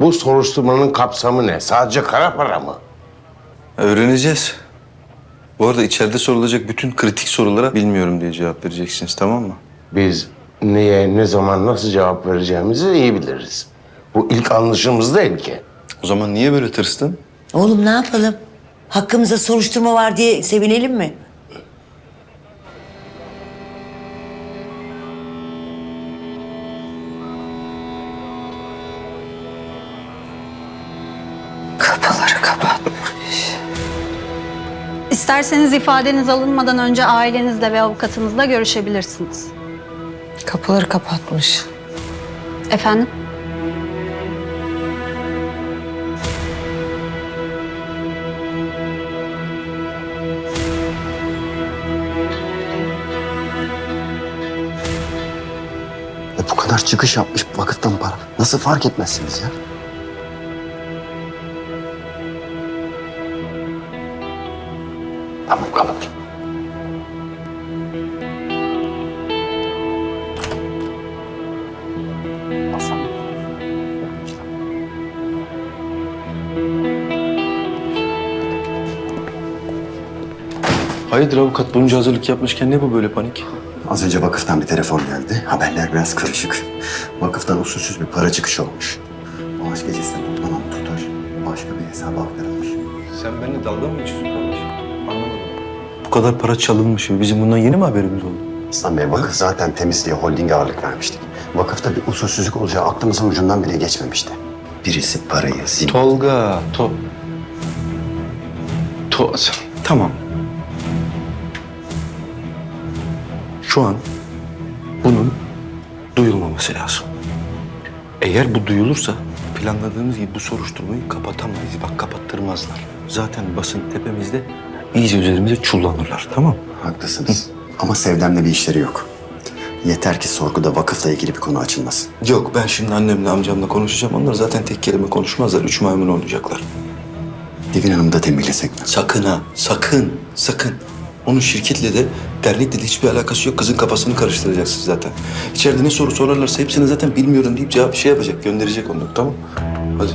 Bu soruşturmanın kapsamı ne? Sadece kara para mı? Öğreneceğiz. Bu arada içeride sorulacak bütün kritik sorulara bilmiyorum diye cevap vereceksiniz tamam mı? Biz neye, ne zaman, nasıl cevap vereceğimizi iyi biliriz. Bu ilk anlaşımız değil ki. O zaman niye böyle tırstın? Oğlum ne yapalım? Hakkımızda soruşturma var diye sevinelim mi? İsterseniz ifadeniz alınmadan önce ailenizle ve avukatınızla görüşebilirsiniz. Kapıları kapatmış. Efendim? E bu kadar çıkış yapmış vakıftan para. Nasıl fark etmezsiniz ya? Hayırdır avukat bunca hazırlık yapmışken ne bu böyle panik? Az önce vakıftan bir telefon geldi. Haberler biraz karışık. Vakıftan usulsüz bir para çıkışı olmuş. Maaş gecesinde toplanan tutar başka bir hesaba aktarılmış. Sen benimle dalga mı geçiyorsun kardeşim? Anlamadım. Bu kadar para çalınmış. Bizim bundan yeni mi haberimiz oldu? Aslan Bey vakıf zaten temizliğe holdinge ağırlık vermiştik. Vakıfta bir usulsüzlük olacağı aklımızın ucundan bile geçmemişti. Birisi parayı zim... Tolga, to... To... Tamam. Şu an bunun duyulmaması lazım. Eğer bu duyulursa planladığımız gibi bu soruşturmayı kapatamayız. Bak kapattırmazlar. Zaten basın tepemizde iyice üzerimize çullanırlar. Tamam Haklısınız. Ama Sevdem'le bir işleri yok. Yeter ki sorguda vakıfla ilgili bir konu açılmasın. Yok ben şimdi annemle amcamla konuşacağım. Onlar zaten tek kelime konuşmazlar. Üç maymun oynayacaklar. Divin Hanım'ı da tembihlesek mi? Sakın ha, sakın, sakın. Onun şirketle de dernekle de hiçbir alakası yok. Kızın kafasını karıştıracaksınız zaten. İçeride ne soru sorarlarsa hepsini zaten bilmiyorum deyip cevap şey yapacak, gönderecek onları tamam Hadi.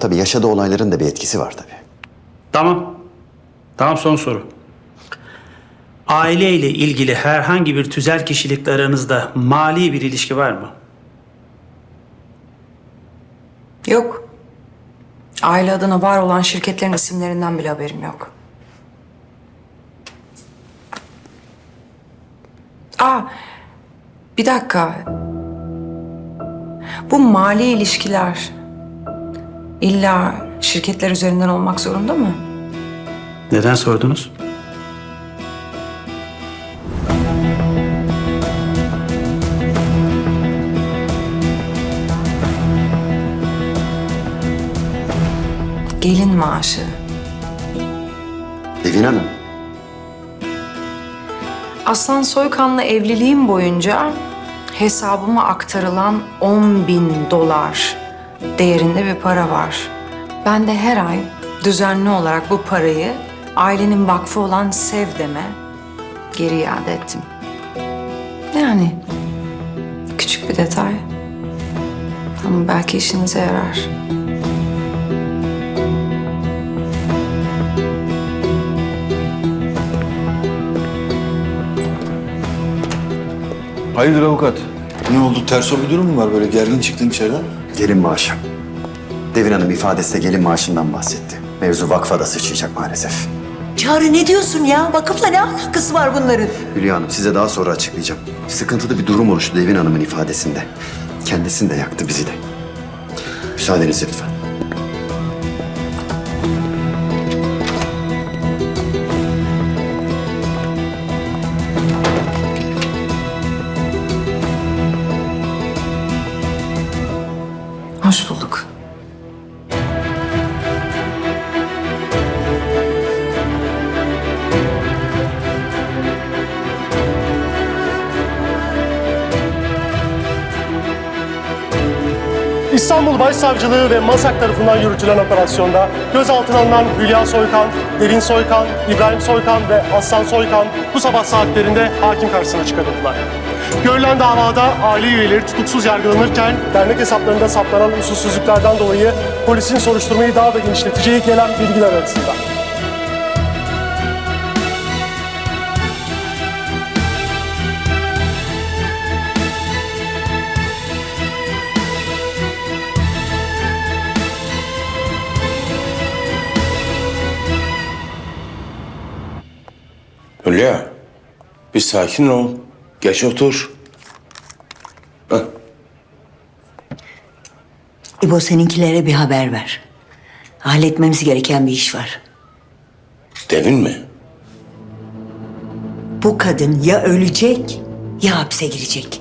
Tabii yaşadığı olayların da bir etkisi var tabii. Tamam. Tamam son soru. Aile ile ilgili herhangi bir tüzel kişilikle aranızda mali bir ilişki var mı? Yok. Aile adına var olan şirketlerin isimlerinden bile haberim yok. Aa, bir dakika. Bu mali ilişkiler illa şirketler üzerinden olmak zorunda mı? Neden sordunuz? Gelin maaşı. Divin Hanım, Aslan Soykan'la evliliğim boyunca hesabıma aktarılan 10 bin dolar değerinde bir para var. Ben de her ay düzenli olarak bu parayı ailenin vakfı olan Sevdem'e geri iade ettim. Yani küçük bir detay ama belki işinize yarar. Hayırdır avukat? Ne oldu? Ters bir durum mu var böyle? Gergin çıktın içeriden. Gelin maaşı. Devin Hanım ifadesinde gelin maaşından bahsetti. Mevzu vakfa da sıçrayacak maalesef. Çağrı ne diyorsun ya? Vakıfla ne alakası var bunların? Hülya Hanım size daha sonra açıklayacağım. Sıkıntılı bir durum oluştu Devin Hanım'ın ifadesinde. Kendisini de yaktı bizi de. Müsaadenizle lütfen. Başsavcılığı ve MASAK tarafından yürütülen operasyonda gözaltına alınan Hülya Soykan, Devin Soykan, İbrahim Soykan ve Aslan Soykan bu sabah saatlerinde hakim karşısına çıkarıldılar. Görülen davada aile üyeleri tutuksuz yargılanırken dernek hesaplarında saptanan usulsüzlüklerden dolayı polisin soruşturmayı daha da genişleteceği gelen bilgiler arasında. Bir sakin ol. Geç otur. İbo seninkilere bir haber ver. Halletmemiz gereken bir iş var. Devin mi? Bu kadın ya ölecek ya hapse girecek.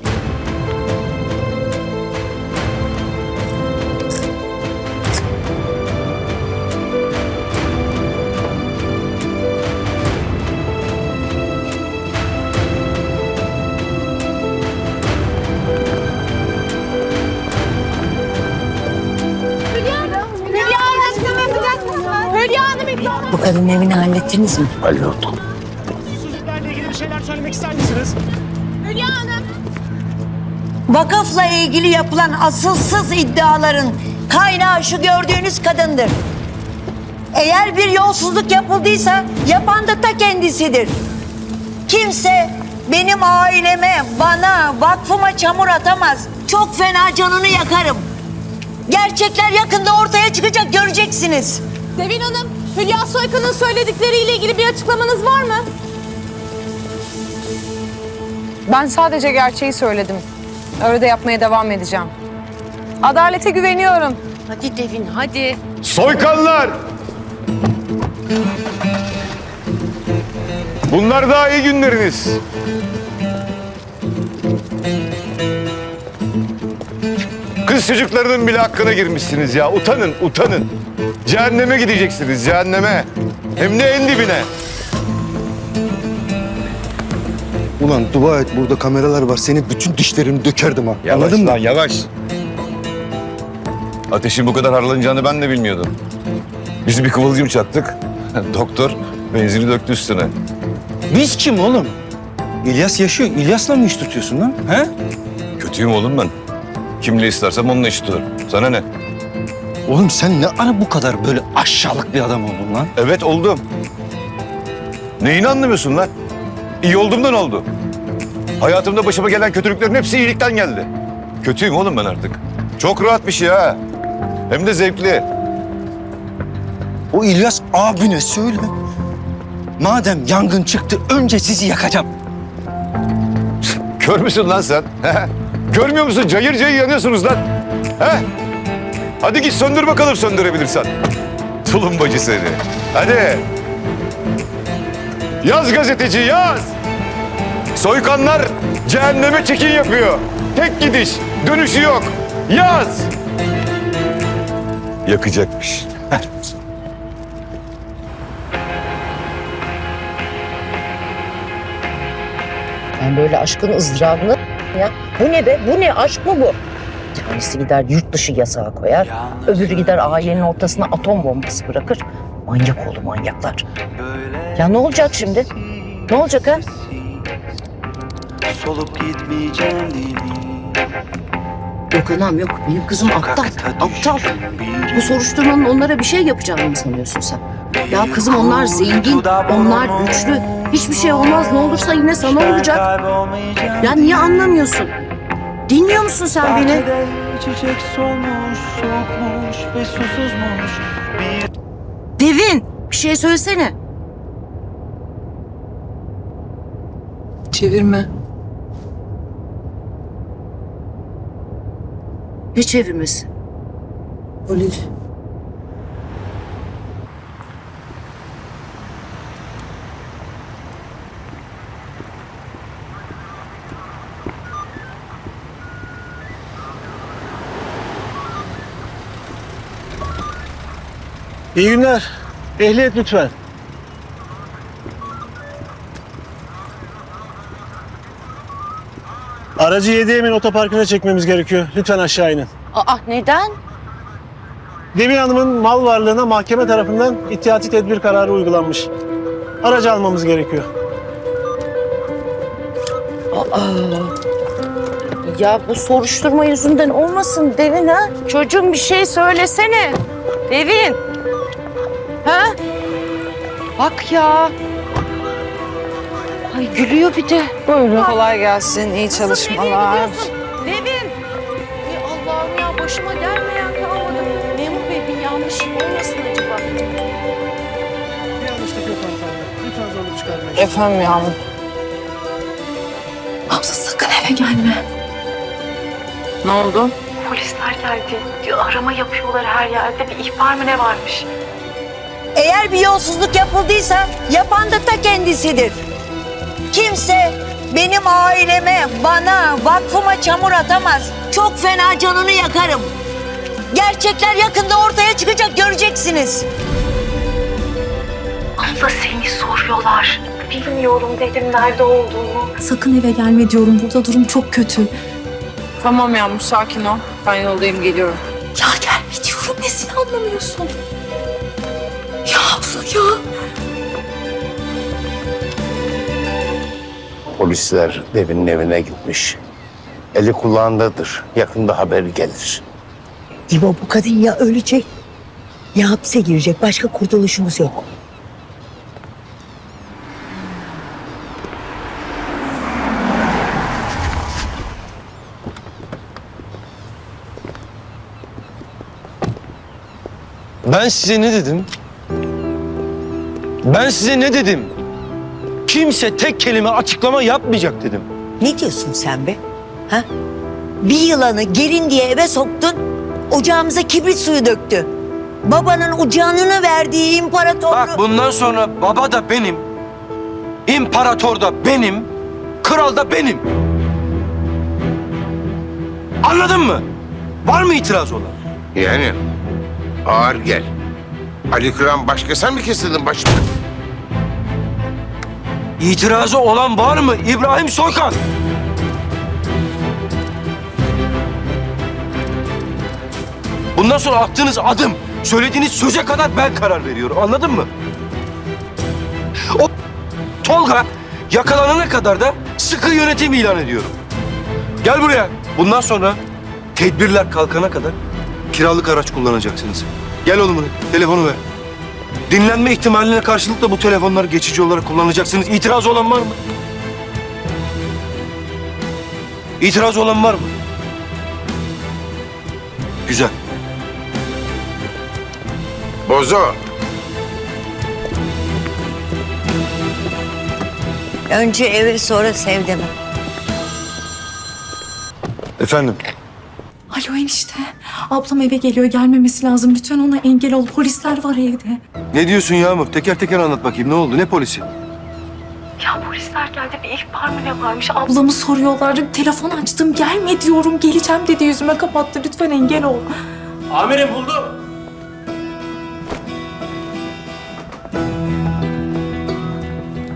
Kadının evini hallettiniz mi? Hallettim. Usulsüzlüklerle ilgili bir şeyler söylemek ister misiniz? Hülya Hanım. Vakıfla ilgili yapılan asılsız iddiaların kaynağı şu gördüğünüz kadındır. Eğer bir yolsuzluk yapıldıysa yapan da ta kendisidir. Kimse benim aileme, bana, vakfıma çamur atamaz. Çok fena canını yakarım. Gerçekler yakında ortaya çıkacak göreceksiniz. Devin Hanım, Hülya Soykan'ın söyledikleriyle ilgili bir açıklamanız var mı? Ben sadece gerçeği söyledim. Öyle de yapmaya devam edeceğim. Adalete güveniyorum. Hadi Devin hadi. Soykanlar! Bunlar daha iyi günleriniz. Kız çocuklarının bile hakkına girmişsiniz ya. Utanın, utanın. Cehenneme gideceksiniz, cehenneme. Hem de en dibine. Ulan dua et burada kameralar var. Senin bütün dişlerini dökerdim ha. Yavaş Anladın mı? lan, yavaş. Ateşin bu kadar harlanacağını ben de bilmiyordum. Biz bir kıvılcım çaktık. Doktor benzini döktü üstüne. Biz kim oğlum? İlyas yaşıyor. İlyas'la mı iş tutuyorsun lan? He? Kötüyüm oğlum ben. Kimle istersem onunla iş tutarım. Sana ne? Oğlum sen ne ara bu kadar böyle aşağılık bir adam oldun lan? Evet oldum. Neyini anlamıyorsun lan? İyi olduğumdan oldu. Hayatımda başıma gelen kötülüklerin hepsi iyilikten geldi. Kötüyüm oğlum ben artık. Çok rahat bir şey ha. Hem de zevkli. O İlyas abine söyle. Madem yangın çıktı önce sizi yakacağım. Kör müsün lan sen? Görmüyor musun? Cayır cayır yanıyorsunuz lan. He? Hadi git söndür bakalım söndürebilirsen. Tulumbacı seni. Hadi. Yaz gazeteci yaz. Soykanlar cehenneme çekin yapıyor. Tek gidiş, dönüşü yok. Yaz. Yakacakmış. Ben böyle aşkın ızdırabını ya? Bu ne be? Bu ne? Aşk mı bu? Tanesi gider yurt dışı yasağı koyar. Öbürü gider ailenin ortasına atom bombası bırakır. Manyak oğlu manyaklar. Ya ne olacak şimdi? Ne olacak ha? Solup gitmeyeceğim Yok anam yok. Benim kızım aptal. Aptal. Bu soruşturmanın onlara bir şey yapacağını mı sanıyorsun sen? Ya kızım onlar zengin, onlar güçlü. Hiçbir şey olmaz. Ne olursa yine sana olacak. Ya niye anlamıyorsun? Dinliyor musun sen beni? Çiçek solmuş, soğukmuş ve susuzmuş. Bir Devin, bir şey söylesene. Çevirme. Ne çevirmesi? Polis. İyi günler. Ehliyet lütfen. Aracı Yediyemin otoparkına çekmemiz gerekiyor. Lütfen aşağı inin. Aa neden? Demin Hanım'ın mal varlığına mahkeme tarafından ihtiyati tedbir kararı uygulanmış. Aracı almamız gerekiyor. Aa. Ya bu soruşturma yüzünden olmasın Devin ha? Çocuğum bir şey söylesene. Devin. Ha? Bak ya. Ay gülüyor bir de. Buyurun. Kolay gelsin. iyi çalışmalar. Devin. Ay Allah'ım ya başıma gelmeyen kalmadı. Memur Bey bir yanlış olmasın acaba? Bir yanlışlık yok hanımefendi. Lütfen zorluk çıkarmayın. Efendim yavrum. Abla sakın eve gelme. Ne oldu? Polisler geldi. Arama yapıyorlar her yerde. Bir ihbar mı ne varmış? Eğer bir yolsuzluk yapıldıysa yapan da ta kendisidir. Kimse benim aileme, bana, vakfıma çamur atamaz. Çok fena canını yakarım. Gerçekler yakında ortaya çıkacak göreceksiniz. Abla seni soruyorlar. Bilmiyorum dedim nerede olduğunu. Sakın eve gelme diyorum. Burada durum çok kötü. Tamam yavrum sakin ol. Ben yoldayım geliyorum. Ya gelme diyorum. Nesini anlamıyorsun? Abla ya. Polisler Devin'in evine gitmiş. Eli kulağındadır. Yakında haber gelir. İbo bu kadın ya ölecek ya hapse girecek. Başka kurtuluşumuz yok. Ben size ne dedim? Ben size ne dedim? Kimse tek kelime açıklama yapmayacak dedim. Ne diyorsun sen be? Ha? Bir yılanı gelin diye eve soktun, ocağımıza kibrit suyu döktü. Babanın o canını verdiği imparatorluğu... Bak bundan sonra baba da benim, imparator da benim, kral da benim. Anladın mı? Var mı itiraz olan? Yani ağır gel. Ali Kıran başka sen mi kestirdin başımı? İtirazı olan var mı İbrahim Soykan? Bundan sonra attığınız adım, söylediğiniz söze kadar ben karar veriyorum. Anladın mı? O Tolga yakalanana kadar da sıkı yönetim ilan ediyorum. Gel buraya. Bundan sonra tedbirler kalkana kadar kiralık araç kullanacaksınız. Gel oğlum buraya. Telefonu ver. Dinlenme ihtimaline karşılık da bu telefonları geçici olarak kullanacaksınız. İtiraz olan var mı? İtiraz olan var mı? Güzel. Bozo. Önce eve sonra sev deme. Efendim? Alo enişte. Ablam eve geliyor. Gelmemesi lazım. Lütfen ona engel ol. Polisler var evde. Ne diyorsun Yağmur? Teker teker anlat bakayım. Ne oldu? Ne polisi? Ya polisler geldi. Bir ihbar mı ne varmış? Abla Ablamı soruyorlar. Telefon açtım. Gelme diyorum. Geleceğim dedi. Yüzüme kapattı. Lütfen engel ol. Amirim buldum.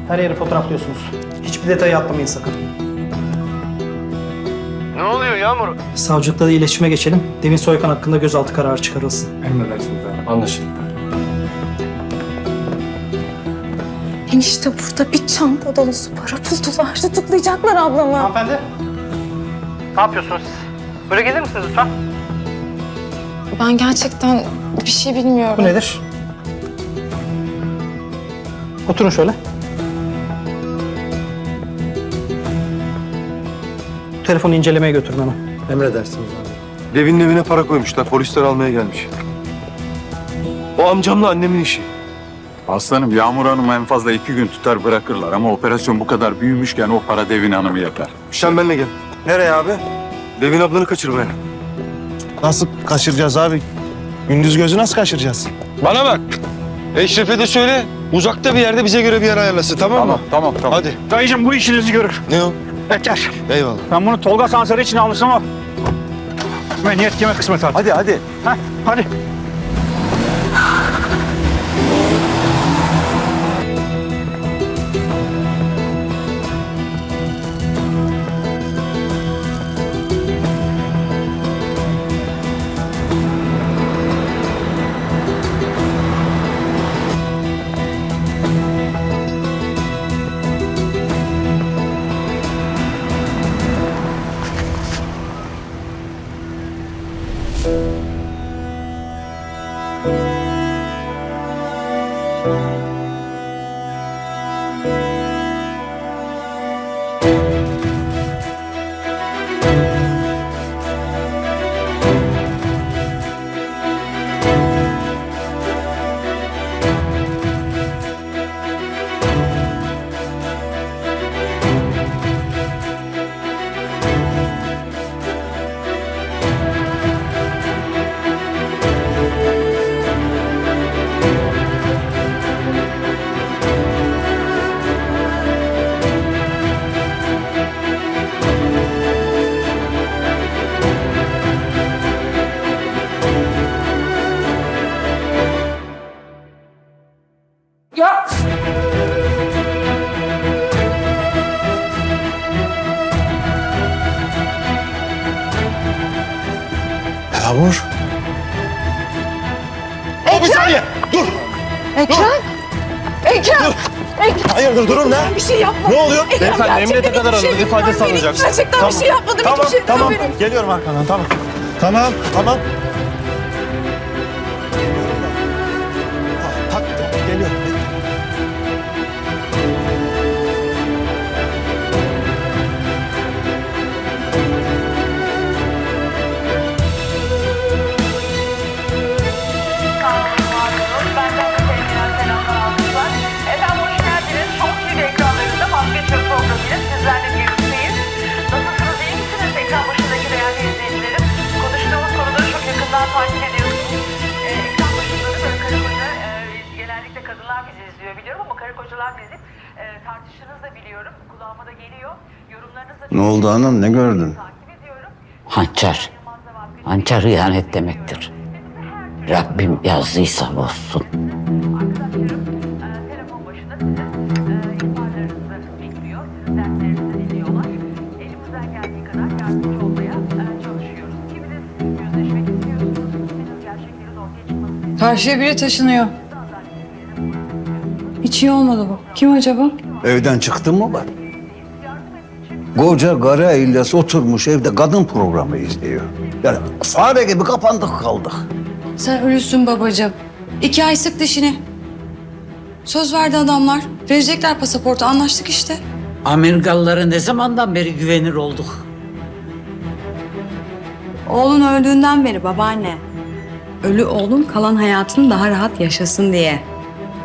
Her yeri fotoğraflıyorsunuz. Hiçbir detayı atlamayın sakın. Ne oluyor Yağmur? Savcılıkla da iletişime geçelim. Devin Soykan hakkında gözaltı kararı çıkarılsın. Anlaşıldı. Enişte burada bir çanta dolusu para buldular. Tutuklayacaklar ablamı. Hanımefendi. Ne yapıyorsunuz siz? Böyle gelir misiniz lütfen? Ben gerçekten bir şey bilmiyorum. Bu nedir? Oturun şöyle. Telefonu incelemeye götürün hemen. Emredersiniz abi. Devin'in evine para koymuşlar. Polisler almaya gelmiş. O amcamla annemin işi. Aslanım Yağmur Hanım'ı en fazla iki gün tutar bırakırlar ama operasyon bu kadar büyümüşken o para Devin Hanım'ı yakar. Sen benimle gel. Nereye abi? Devin ablanı kaçırmaya. Nasıl kaçıracağız abi? Gündüz gözü nasıl kaçıracağız? Bana bak. Eşref'e de söyle. Uzakta bir yerde bize göre bir yer ayarlasın tamam mı? Tamam tamam. Hadi. Dayıcım bu işinizi görür. Ne o? Bekler. Eyvallah. Ben bunu Tolga Sansarı için almışım ama... Ben niyet kime kısmet artık. Hadi hadi. Heh, hadi. Beyefendi gerçekten emniyete kadar şey alındı. İfade bilmiyorum. alınacaksın. Gerçekten Tamam. bir şey yapmadım. Tamam hiçbir şey tamam. Geliyorum arkandan tamam. Tamam tamam. Tartıştığınızı da biliyorum. Kulağıma da geliyor. Yorumlarınız da Ne oldu hanım ne gördün? takip ediyorum. Hançer. Hançer ihanet demektir. Rabbim yazdıysa bozsun. Arkadaşlarım e, telefon başında sizin e, ihbarlarınızı bekliyor. Sizin dertlerinizi dinliyorlar. Elimizden geldiği kadar yardımcı olmaya e, çalışıyoruz. Kiminiz yüzleşmek istiyorsunuz, kiminiz gerçeklerin ortaya çıkmasını Karşıya biri taşınıyor. Hiç iyi olmadı bu. Kim acaba? Evden çıktın mı bak? Koca kara illesi oturmuş evde kadın programı izliyor. Yani fare gibi kapandık kaldık. Sen ölüsün babacığım. İki ay sık dişini. Söz verdi adamlar. Verecekler pasaportu. Anlaştık işte. Amerikalılara ne zamandan beri güvenir olduk? Oğlun öldüğünden beri babaanne. Ölü oğlum kalan hayatını daha rahat yaşasın diye.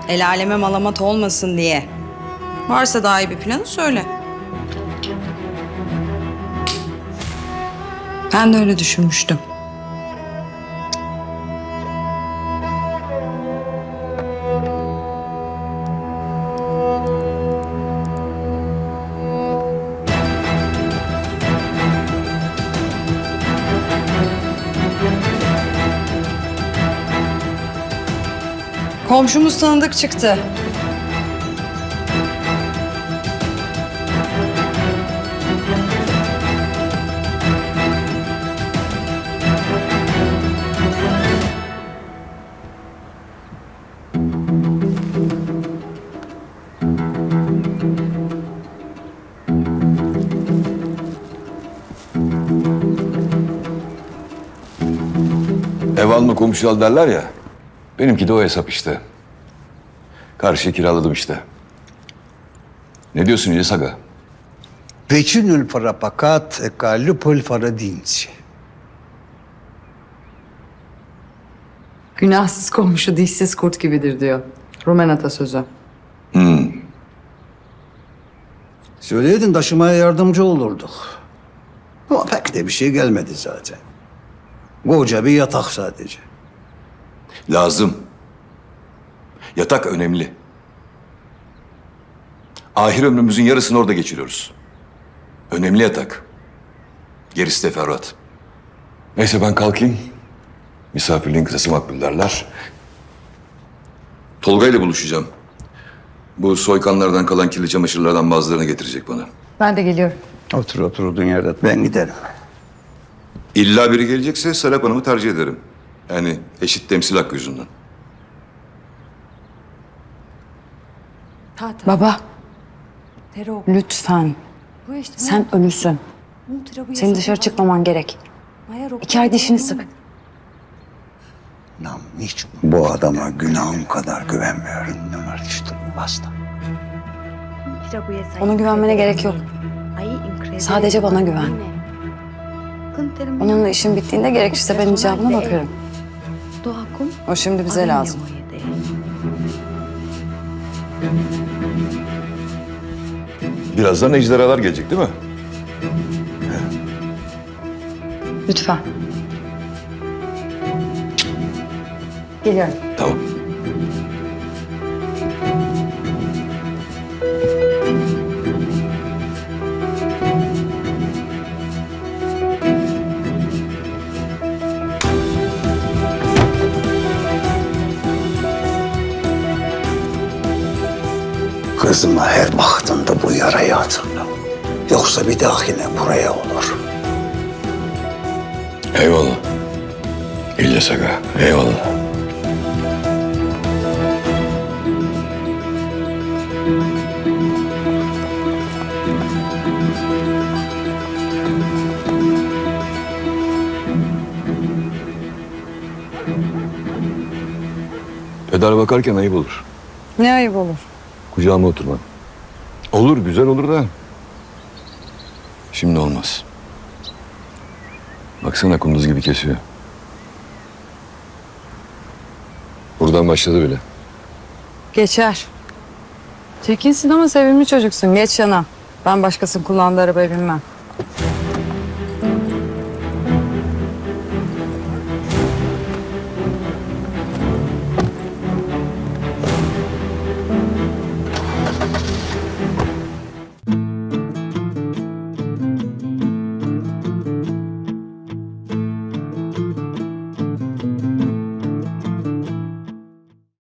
El aleme malamat olmasın diye. Varsa daha iyi bir planı söyle. Ben de öyle düşünmüştüm. Komşumuz tanıdık çıktı. Al derler ya. Benimki de o hesap işte. Karşıya kiraladım işte. Ne diyorsun İlyas Aga? Vecinul para pakat e kalupul para dinci. Günahsız komşu dişsiz kurt gibidir diyor. Rumen atasözü. Söyleydin taşımaya yardımcı olurduk. Ama pek de bir şey gelmedi zaten. Koca bir yatak sadece. Lazım. Yatak önemli. Ahir ömrümüzün yarısını orada geçiriyoruz. Önemli yatak. Gerisi teferruat. Neyse ben kalkayım. Misafirliğin kısası makbul derler. Tolga ile buluşacağım. Bu soykanlardan kalan kirli çamaşırlardan bazılarını getirecek bana. Ben de geliyorum. Otur oturduğun yerde ben giderim. İlla biri gelecekse Serap Hanım'ı tercih ederim. Yani eşit temsil hakkı yüzünden. Baba. Lütfen. Sen ölüsün. Senin dışarı çıkmaman gerek. İki ay dişini sık. Nam niçin bu adama günahım kadar güvenmiyorum. Ne var işte basta. Ona güvenmene gerek yok. Sadece bana güven. Onunla işin bittiğinde gerekirse ben icabına bakarım. O şimdi bize lazım. Birazdan ejderhalar gelecek değil mi? Lütfen. Geliyorum. Tamam. Yarayı hatırla. Yoksa bir dahakine buraya olur. Eyvallah. İlyas Aga, eyvallah. Peder bakarken ayıp olur. Ne ayıp olur. Kucağıma oturma. Olur, güzel olur da. Şimdi olmaz. Baksana kunduz gibi kesiyor. Buradan başladı bile. Geçer. Çekinsin ama sevimli çocuksun. Geç yana. Ben başkasının kullandığı arabayı bilmem.